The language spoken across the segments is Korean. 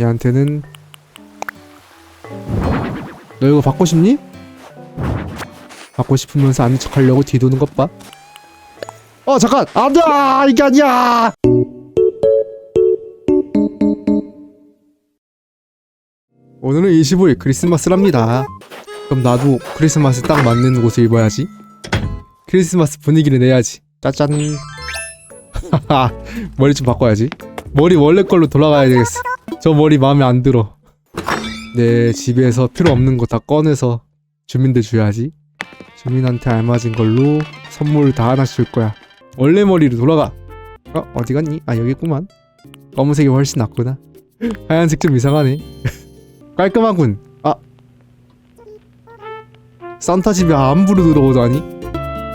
얘한테는 너 이거 받고 싶니? 받고 싶으면서 아는 척 하려고 뒤도는 것 봐. 어 잠깐 안돼 이게 아니야. 오늘은 25일 크리스마스랍니다. 그럼 나도 크리스마스 딱 맞는 옷을 입어야지. 크리스마스 분위기를 내야지. 짜잔. 머리 좀 바꿔야지. 머리 원래 걸로 돌아가야 되겠어. 저 머리 마음에 안 들어. 내 집에서 필요 없는 거 다 꺼내서 주민들 줘야지. 주민한테 알맞은 걸로 선물 다 하나씩 줄 거야. 원래 머리로 돌아가. 어 어디 갔니? 아 여기 있구만. 검은색이 훨씬 낫구나. 하얀색 좀 이상하네. 깔끔하군. 아 산타 집에 안부로 들어오다니.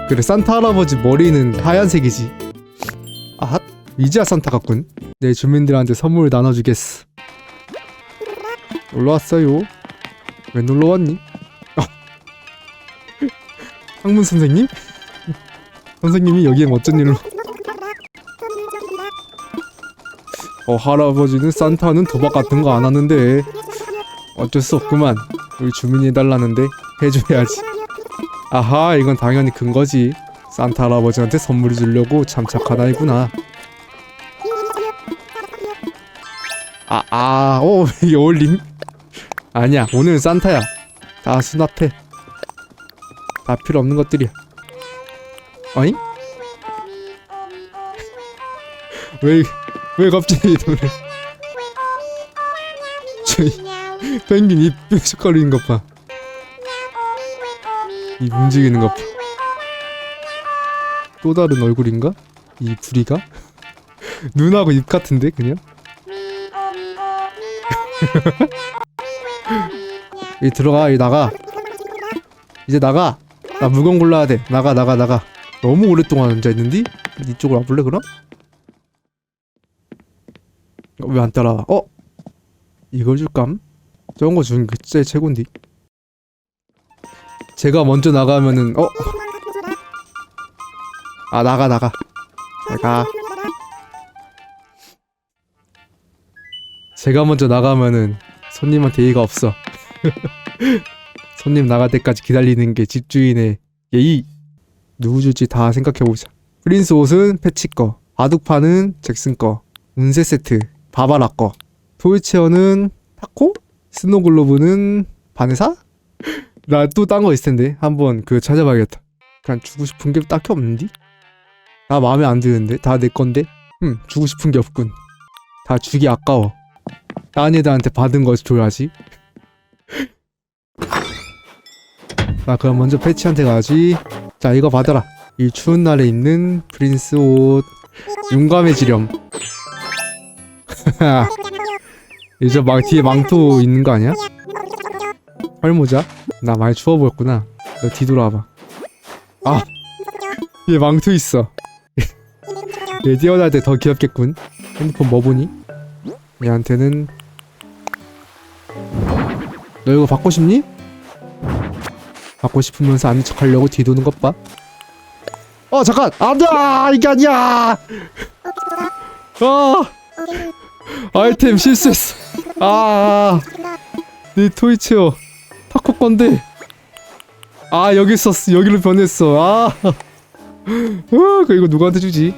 그래 산타 할아버지 머리는 하얀색이지. 아핫 이제야 산타 같군. 내 주민들한테 선물 나눠주겠어. 놀러 왔어요. 왜 놀러 왔니? 어. 학문 선생님? 선생님이 여기엔 어쩐 일로? 어 할아버지는 산타는 도박 같은 거 안 하는데 어쩔 수 없구만. 우리 주민이 해달라는데 해줘야지. 아하 이건 당연히 근거지. 산타 할아버지한테 선물을 주려고 참 착한 아이구나. 아, 아, 오, 이게 어울림? 아니야, 오늘 산타야. 다 수납해. 다 필요 없는 것들이야. 어잉? 왜, 왜 갑자기 노래? 저기, 펭귄 입 뾰족거리는 것 봐. 입 움직이는 것 봐. 또 다른 얼굴인가? 이 부리가? 눈하고 입 같은데, 그냥? 이 들어가 이 나가 이제 나가 나 물건 골라야 돼 나가 나가 나가 너무 오랫동안 앉아있는디? 이쪽으로 와볼래 그럼? 왜안 따라와 어? 이걸 줄감? 저런 거 주는 게 진짜 최곤디 제가 먼저 나가면은 어? 아 나가 나가 잘가 제가 먼저 나가면은 손님한테 예의가 없어. 손님 나갈 때까지 기다리는 게 집주인의 예의. 누구 줄지 다 생각해보자. 프린스 옷은 패치 거, 바둑판은 잭슨 거, 운세 세트, 바바라 거, 토이체어는 타코, 스노글로브는 바네사? 나 또 딴 거 있을 텐데 한번 그 찾아봐야겠다. 그냥 주고 싶은 게 딱히 없는디? 나 마음에 안 드는데 다 내 건데? 음 주고 싶은 게 없군. 다 주기 아까워. 딴 애들한테 받은 거 줘야지. 나 그럼 먼저 패치한테 가지. 자 이거 받아라. 이 추운 날에 입는 프린스 옷. 용감해지렴. 이제 막 뒤에 망토 있는 거 아니야? 헐모자? 나 많이 추워 보였구나. 너 뒤돌아봐. 아, 얘 망토 있어. 얘 뛰어날 때 더 귀엽겠군. 핸드폰 뭐 보니? 얘한테는 너 이거 받고 싶니? 받고 싶으면서 아는 척 하려고 뒤도는 것 봐. 어 잠깐 안 돼 이게 아니야. 아 아이템 실수했어. 아내 토이체어 타코 건데. 아 여기 있었어 여기로 변했어. 아 어, 그 이거 누구한테 주지?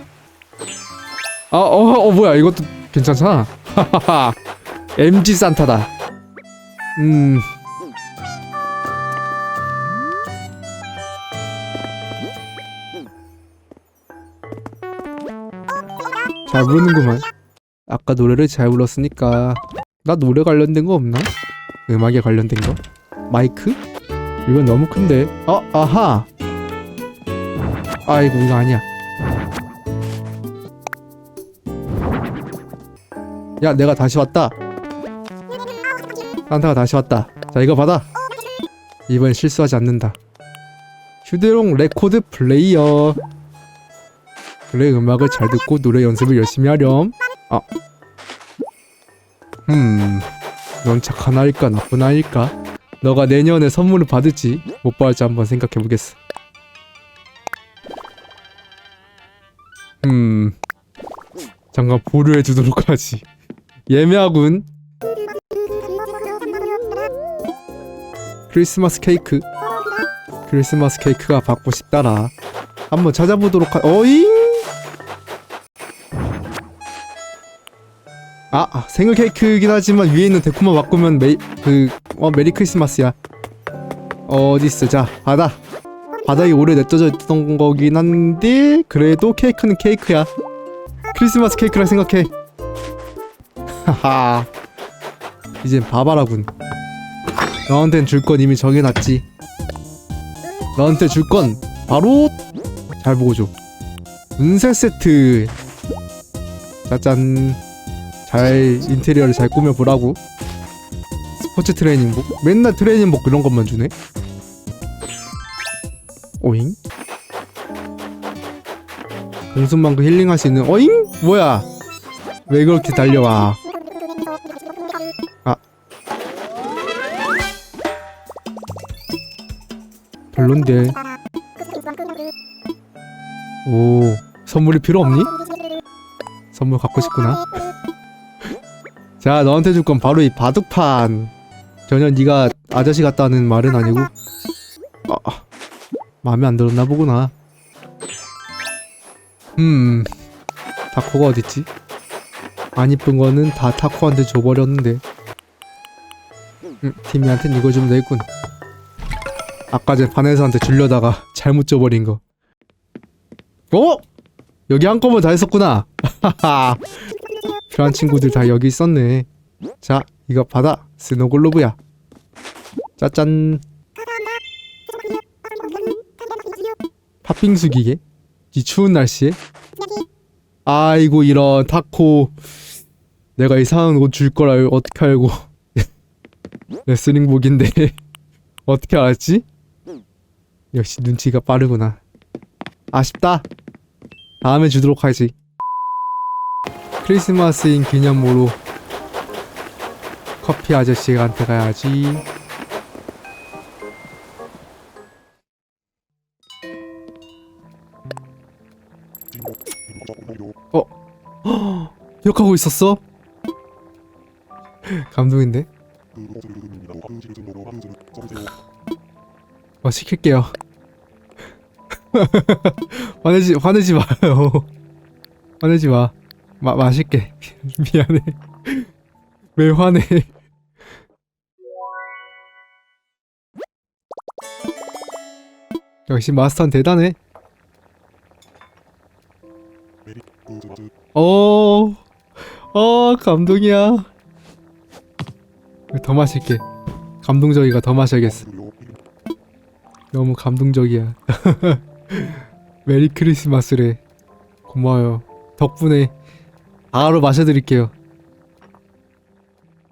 아 어 어, 뭐야 이것도 괜찮잖아. MG 산타다. 음. 잘 부르는구만. 아까 노래를 잘 불렀으니까 나 노래 관련된 거 없나? 음악에 관련된 거? 마이크? 이건 너무 큰데. 어, 아하. 아이고 이거 아니야. 야, 내가 다시 왔다. 산타가 다시 왔다. 자, 이거 받아. 이번 실수하지 않는다. 휴대용 레코드 플레이어. 그래, 음악을 잘 듣고 노래 연습을 열심히 하렴. 아. 음. 넌 착한 아이일까, 나쁜 아이일까? 너가 내년에 선물을 받을지, 못 받을지 한번 생각해 보겠어. 음. 잠깐 보류해 두도록 하지. 예매하군. 크리스마스 케이크 크리스마스 케이크가 받고 싶다라 한번 찾아보도록 하 어잉 아, 아, 생일 케이크이긴 하지만 위에 있는 데코만 바꾸면 메, 그, 어, 메리 크리스마스야. 어, 어딨어. 자, 바다. 바닥에 오래 냅둬져 있던 거긴 한데, 그래도 케이크는 케이크야. 크리스마스 케이크라 생각해. 하하. 이젠 바바라군. 너한텐 줄 건 이미 정해놨지. 너한테 줄 건 바로 잘 보고 줘. 운세 세트. 짜잔. 잘 인테리어를 잘 꾸며보라고. 스포츠 트레이닝복. 맨날 트레이닝복 그런 것만 주네. 오잉? 공순만큼 힐링할 수 있는 어잉? 뭐야? 왜 그렇게 달려와? 별론데. 오, 선물이 필요 없니? 선물 갖고 싶구나. 자, 너한테 줄 건 바로 이 바둑판. 전혀 네가 아저씨 같다는 말은 아니고. 아, 마음에 안 들었나 보구나. 음, 타코가 어딨지? 안 이쁜 거는 다 타코한테 줘버렸는데. 음, 티미한텐 이거 좀 내군. 아까 전 바네사한테 주려다가 잘못 줘버린 거. 어? 여기 한꺼번에 다 했었구나. 하하. 필요한 친구들 다 여기 있었네. 자, 이거 받아. 스노글로브야. 짜잔. 팥빙수 기계? 이 추운 날씨에? 아이고 이런 타코. 내가 이상한 옷 줄걸 알, 어떻게 알고. 레슬링복인데. 어떻게 알았지? 역시 눈치가 빠르구나. 아쉽다. 다음에 주도록 하지. 크리스마스인 기념으로 커피 아저씨한테 가야지. 어? 기억하고 있었어? 감동인데? 어 시킬게요. 화내지 화내지 마요. 화내지 마. 마 마실게. 미안해. 왜 화내? 역시 마스터는 대단해. 어, 어 감동이야. 더 마실게. 감동적이가 더 마셔야겠어. 너무 감동적이야. 메리 크리스마스래. 고마워요. 덕분에 바로 마셔드릴게요.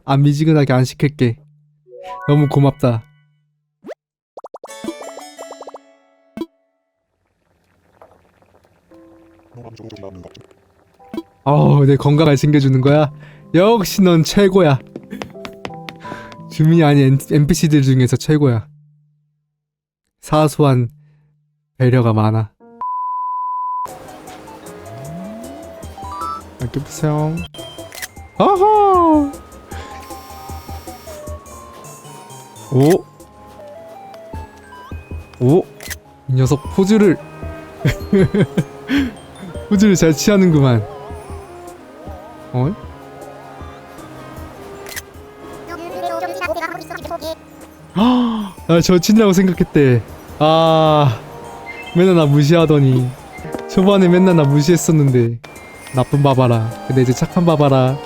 안 미지근하게 안 시킬게. 너무 고맙다. 어우, 내 건강을 챙겨주는 거야? 역시 넌 최고야. 주민이 아닌 NPC들 중에서 최고야. 사소한 배려가 많아. 아껴보세요. 아하! 오! 오! 이 녀석 포즈를 포즈를 잘 취하는구만. 어? 아, 저 친다고 생각했대. 아, 맨날 나 무시하더니 초반에 맨날 나 무시했었는데 나쁜 바바라. 근데 이제 착한 바바라.